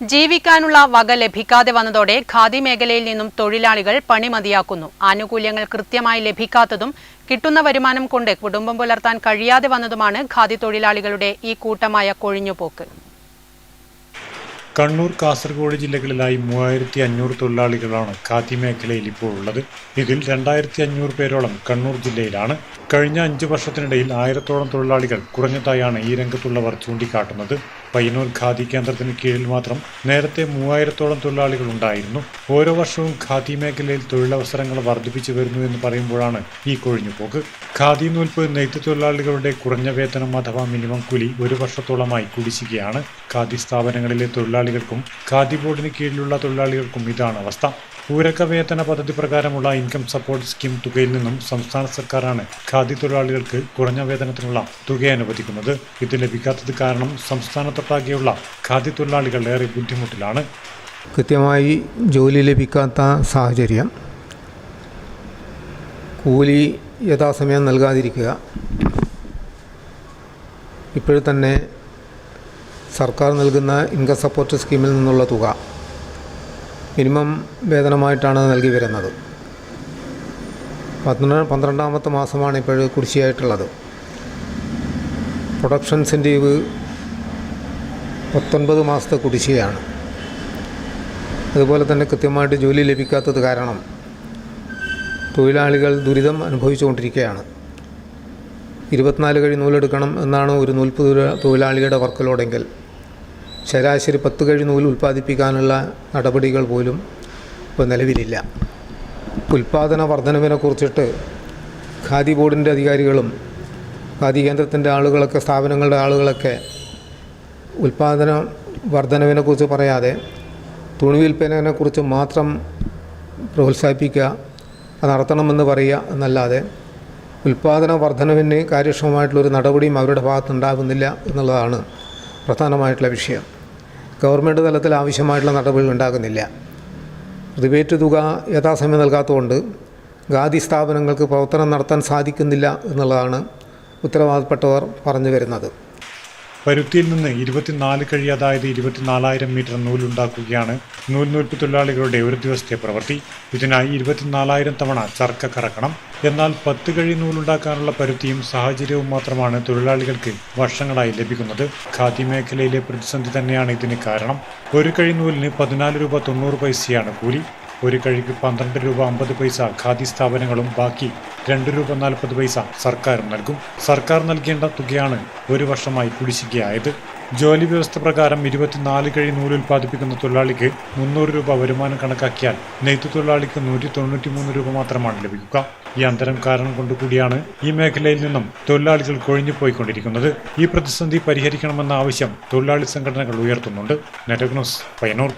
ജീവിക്കാനുള്ള വക ലഭിക്കാതെ വന്നതോടെ ഖാദി മേഖലയിൽ നിന്നും തൊഴിലാളികൾ പണി മതിയാക്കുന്നു. ആനുകൂല്യങ്ങൾ കൃത്യമായി ലഭിക്കാത്തതും കിട്ടുന്ന വരുമാനം കൊണ്ട് കുടുംബം പുലർത്താൻ കഴിയാതെ വന്നതുമാണ് ഖാദി തൊഴിലാളികളുടെ ഈ കൂട്ടമായ കൊഴിഞ്ഞുപോക്ക്. കണ്ണൂർ കാസർഗോഡ് ജില്ലകളിലായി മൂവായിരത്തി അഞ്ഞൂറ് തൊഴിലാളികളാണ് ഖാദി മേഖലയിൽ ഇപ്പോൾ ഉള്ളത്. ഇതിൽ രണ്ടായിരത്തി അഞ്ഞൂറ് പേരോളം കണ്ണൂർ ജില്ലയിലാണ്. കഴിഞ്ഞ അഞ്ചു വർഷത്തിനിടയിൽ ആയിരത്തോളം തൊഴിലാളികൾ കുറഞ്ഞതായാണ് ഈ രംഗത്തുള്ളവർ ചൂണ്ടിക്കാട്ടുന്നത്. പയ്യന്നൂർ ഖാദി കേന്ദ്രത്തിന് കീഴിൽ മാത്രം നേരത്തെ മൂവായിരത്തോളം തൊഴിലാളികൾ ഉണ്ടായിരുന്നു. ഓരോ വർഷവും ഖാദി മേഖലയിൽ തൊഴിലവസരങ്ങൾ വർദ്ധിപ്പിച്ചു വരുന്നു എന്ന് പറയുമ്പോഴാണ് ഈ കൊഴിഞ്ഞുപോക്ക്. ഖാദി നൂൽപ്പ് നെയ്ത്ത് തൊഴിലാളികളുടെ കുറഞ്ഞ വേതനം അഥവാ മിനിമം കൂലി ഒരു വർഷത്തോളമായി കുടിശ്ശികയാണ് ഖാദി സ്ഥാപനങ്ങളിലെ തൊഴിലാളികൾക്കും ഖാദി ബോർഡിന് കീഴിലുള്ള തൊഴിലാളികൾക്കും ഇതാണ് അവസ്ഥ. പൂരക വേതന പദ്ധതി പ്രകാരമുള്ള ഇൻകം സപ്പോർട്ട് സ്കീം തുകയിൽ നിന്നും സംസ്ഥാന സർക്കാരാണ് ഖാദി തൊഴിലാളികൾക്ക് കുറഞ്ഞ വേതനത്തിനുള്ള തുക അനുവദിക്കുന്നത്. ഇത് ലഭിക്കാത്തത് കാരണം സംസ്ഥാനത്തൊട്ടാകെയുള്ള ഖാദി തൊഴിലാളികൾ ഏറെ ബുദ്ധിമുട്ടിലാണ്. കൃത്യമായി ജോലി ലഭിക്കാത്ത സാഹചര്യം. കൂലി യഥാസമയം നൽകാതിരിക്കുക. ഇപ്പോഴും തന്നെ സർക്കാർ നൽകുന്ന ഇൻകം സപ്പോർട്ട് സ്കീമിൽ നിന്നുള്ള തുക മിനിമം വേതനമായിട്ടാണ് നൽകി വരുന്നത്. പന്ത്രണ്ട് പന്ത്രണ്ടാമത്തെ മാസമാണ് ഇപ്പോൾ കുടിശ്ശിയായിട്ടുള്ളത് പ്രൊഡക്ഷൻ ഇൻസെന്റീവ് പത്തൊൻപത് മാസത്തെ കുടിശ്ശികയാണ്. അതുപോലെ തന്നെ കൃത്യമായിട്ട് ജോലി ലഭിക്കാത്തത് കാരണം തൊഴിലാളികൾ ദുരിതം അനുഭവിച്ചുകൊണ്ടിരിക്കുകയാണ്. ഇരുപത്തിനാല് കഴി നൂലെടുക്കണം എന്നാണ് ഒരു നൂൽപ്പ് തൊഴിലാളിയുടെ വർക്കലോടെങ്കിൽ. ശരാശരി പത്ത് കഴി നൂൽ ഉൽപ്പാദിപ്പിക്കാനുള്ള നടപടികൾ പോലും ഇപ്പോൾ നിലവിലില്ല. ഉൽപ്പാദന വർധനവിനെ കുറിച്ചിട്ട് ഖാദി ബോർഡിന്റെ അധികാരികളും ഖാദി കേന്ദ്രത്തിന്റെ ആളുകളൊക്കെ സ്ഥാപനങ്ങളുടെ ആളുകളൊക്കെ ഉൽപ്പാദന വർധനവിനെക്കുറിച്ച് പറയാതെ തുണി വിൽപ്പനയെക്കുറിച്ച് മാത്രം പ്രോത്സാഹിപ്പിക്കുക നടത്തണമെന്ന് പറയുക എന്നല്ലാതെ ഉൽപ്പാദന വർധനവിന് കാര്യക്ഷമമായിട്ടുള്ളൊരു നടപടിയും അവരുടെ ഭാഗത്തുണ്ടാകുന്നില്ല എന്നുള്ളതാണ് പ്രധാനമായിട്ടുള്ള വിഷയം. ഗവൺമെന്റ് തലത്തിൽ ആവശ്യമായിട്ടുള്ള നടപടികൾ ഉണ്ടാകുന്നില്ല. റിബേറ്റ് തുക യഥാസമയം നൽകാത്തതുകൊണ്ട് ഖാദി സ്ഥാപനങ്ങൾക്ക് പ്രവർത്തനം നടത്താൻ സാധിക്കുന്നില്ല എന്നുള്ളതാണ് ഉത്തരവാദപ്പെട്ടവർ പറഞ്ഞു വരുന്നത്. പരുത്തിയിൽ നിന്ന് ഇരുപത്തിനാല് കഴി അതായത് ഇരുപത്തിനാലായിരം മീറ്റർ നൂലുണ്ടാക്കുകയാണ്. നൂൽ നൂൽപ്പ് തൊഴിലാളികളുടെ ഒരു ദിവസത്തെ പ്രവൃത്തി. ഇതിനായി ഇരുപത്തിനാലായിരം തവണ ചർക്ക കറക്കണം. എന്നാൽ പത്ത് കഴി നൂലുണ്ടാക്കാനുള്ള പരുത്തിയും സാഹചര്യവും മാത്രമാണ് തൊഴിലാളികൾക്ക് വർഷങ്ങളായി ലഭിക്കുന്നത്. ഖാദി മേഖലയിലെ പ്രതിസന്ധി തന്നെയാണ് ഇതിന് കാരണം. ഒരു കഴി നൂലിന് പതിനാല് രൂപ തൊണ്ണൂറ് പൈസയാണ് കൂലി. ഒരു കഴിക്ക് പന്ത്രണ്ട് രൂപ അമ്പത് പൈസ ഖാദി സ്ഥാപനങ്ങളും ബാക്കി രണ്ട് രൂപ നാൽപ്പത് പൈസ സർക്കാരും നൽകും. സർക്കാർ നൽകേണ്ട തുകയാണ് ഒരു വർഷമായി കുടിശ്ശികയായത്. ജോലി വ്യവസ്ഥ പ്രകാരം ഇരുപത്തിനാല് കഴി നൂൽ ഉൽപ്പാദിപ്പിക്കുന്ന തൊഴിലാളിക്ക് മുന്നൂറ് രൂപ വരുമാനം കണക്കാക്കിയാൽ നെയ്ത്തു തൊഴിലാളിക്ക് നൂറ്റി തൊണ്ണൂറ്റി മൂന്ന് രൂപ മാത്രമാണ് ലഭിക്കുക. ഈ അന്തരം കാരണം കൊണ്ടുകൂടിയാണ് ഈ മേഖലയിൽ നിന്നും തൊഴിലാളികൾ കൊഴിഞ്ഞു പോയിക്കൊണ്ടിരിക്കുന്നത്. ഈ പ്രതിസന്ധി പരിഹരിക്കണമെന്ന ആവശ്യം തൊഴിലാളി സംഘടനകൾ ഉയർത്തുന്നുണ്ട്. നെറ്റഗ്നോസ് പയനൂർ